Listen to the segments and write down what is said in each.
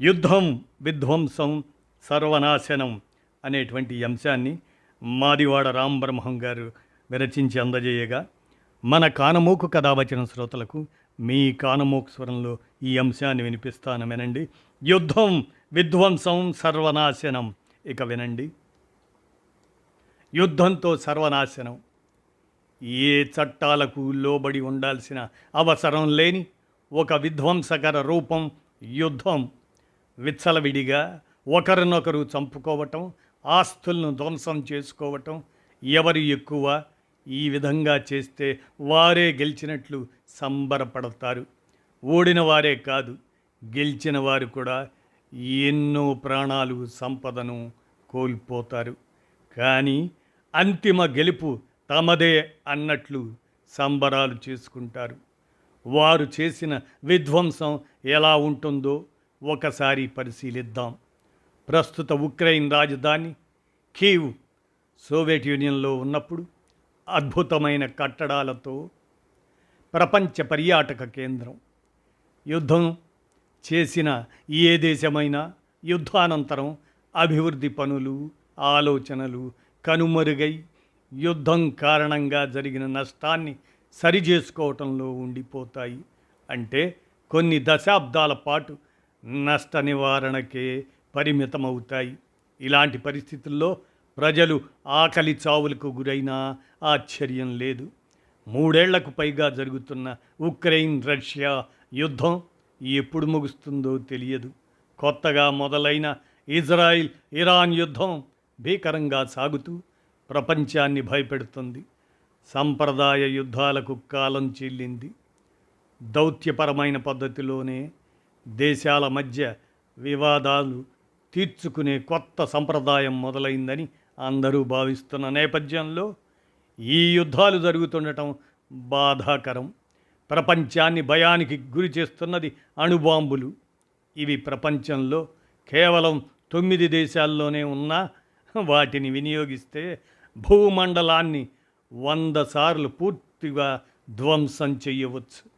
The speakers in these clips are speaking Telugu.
యుద్ధం విధ్వంసం సర్వనాశనం అనేటువంటి అంశాన్ని మాదివాడ రాంబ్రహ్మం గారు విరచించి అందజేయగా మన కానమోకు కథావచన వచ్చిన శ్రోతలకు మీ కానమోకు స్వరంలో ఈ అంశాన్ని వినిపిస్తాను వినండి. యుద్ధం విధ్వంసం సర్వనాశనం ఇక వినండి. యుద్ధంతో సర్వనాశనం. ఏ చట్టాలకు లోబడి ఉండాల్సిన అవసరం లేని ఒక విధ్వంసకర రూపం యుద్ధం. విచ్చలవిడిగా ఒకరినొకరు చంపుకోవటం ఆస్తులను ధ్వంసం చేసుకోవటం ఎవరు ఎక్కువ ఈ విధంగా చేస్తే వారే గెలిచినట్లు సంబరపడతారు. ఓడిన వారే కాదు గెలిచిన వారు కూడా ఎన్నో ప్రాణాలు సంపదను కోల్పోతారు. కానీ అంతిమ గెలుపు తమదే అన్నట్లు సంబరాలు చేసుకుంటారు. వారు చేసిన విధ్వంసం ఎలా ఉంటుందో ఒకసారి పరిశీలిద్దాం. ప్రస్తుత ఉక్రెయిన్ రాజధాని కీవ్ సోవియట్ యూనియన్లో ఉన్నప్పుడు అద్భుతమైన కట్టడాలతో ప్రపంచ పర్యాటక కేంద్రం. యుద్ధం చేసిన ఏ దేశమైనా యుద్ధానంతరం అభివృద్ధి పనులు ఆలోచనలు కనుమరుగై యుద్ధం కారణంగా జరిగిన నష్టాన్ని సరిచేసుకోవటంలో ఉండిపోతాయి. అంటే కొన్ని దశాబ్దాల పాటు నష్ట నివారణకే పరిమితమవుతాయి. ఇలాంటి పరిస్థితుల్లో ప్రజలు ఆకలి చావులకు గురైనా ఆశ్చర్యం లేదు. మూడేళ్ళకు పైగా జరుగుతున్న ఉక్రెయిన్ రష్యా యుద్ధం ఎప్పుడు ముగుస్తుందో తెలియదు. కొత్తగా మొదలైన ఇజ్రాయిల్ ఇరాన్ యుద్ధం భీకరంగా సాగుతూ ప్రపంచాన్ని భయపెడుతుంది. సంప్రదాయ యుద్ధాలకు కాలం చెల్లింది. దౌత్యపరమైన పద్ధతిలోనే దేశాల మధ్య వివాదాలు తీర్చుకునే కొత్త సంప్రదాయం మొదలైందని అందరూ భావిస్తున్న నేపథ్యంలో ఈ యుద్ధాలు జరుగుతుండటం బాధాకరం. ప్రపంచాన్ని భయానికి గురి చేస్తున్నది అణుబాంబులు. ఇవి ప్రపంచంలో కేవలం తొమ్మిది దేశాల్లోనే ఉన్నా వాటిని వినియోగిస్తే భూమండలాన్ని వంద సార్లు పూర్తిగా ధ్వంసం చెయ్యవచ్చు.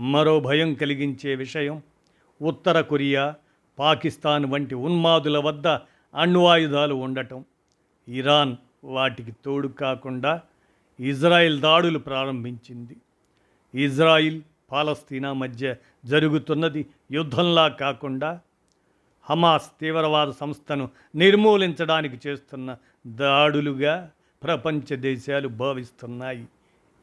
మరో భయం కలిగించే విషయం ఉత్తర కొరియా పాకిస్తాన్ వంటి ఉన్మాదుల వద్ద అణ్వాయుధాలు ఉండటం ఇరాన్ వాటికి తోడు కాకుండా ఇజ్రాయిల్ దాడులు ప్రారంభించింది. ఇజ్రాయిల్ పాలస్తీనా మధ్య జరుగుతున్నది యుద్ధంలా కాకుండా హమాస్ తీవ్రవాద సంస్థను నిర్మూలించడానికి చేస్తున్న దాడులుగా ప్రపంచ దేశాలు భావిస్తున్నాయి.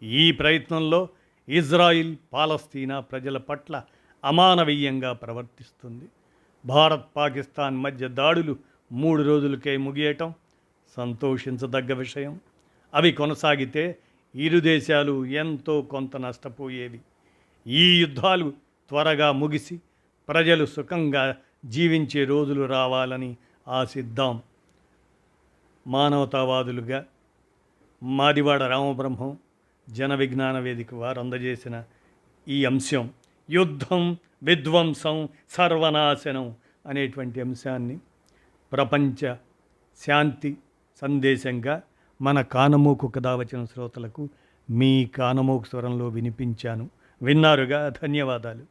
ఈ ప్రయత్నంలో ఇజ్రాయిల్ పాలస్తీనా ప్రజల పట్ల అమానవీయంగా ప్రవర్తిస్తుంది. భారత్ పాకిస్తాన్ మధ్య దాడులు మూడు రోజులకే ముగియటం సంతోషించదగ్గ విషయం. అవి కొనసాగితే ఇరు దేశాలు ఎంతో కొంత నష్టపోయేవి. ఈ యుద్ధాలు త్వరగా ముగిసి ప్రజలు సుఖంగా జీవించే రోజులు రావాలని ఆశిద్దాం. మానవతావాదులుగా మాదివాడ రామబ్రహ్మం జన విజ్ఞాన వేదిక వారు అందజేసిన ఈ అంశం యుద్ధం విధ్వంసం సర్వనాశనం అనేటువంటి అంశాన్ని ప్రపంచ శాంతి సందేశంగా మన కానమోకు కథ వచ్చిన శ్రోతలకు మీ కానమోకు స్వరంలో వినిపించాను. విన్నారుగా? ధన్యవాదాలు.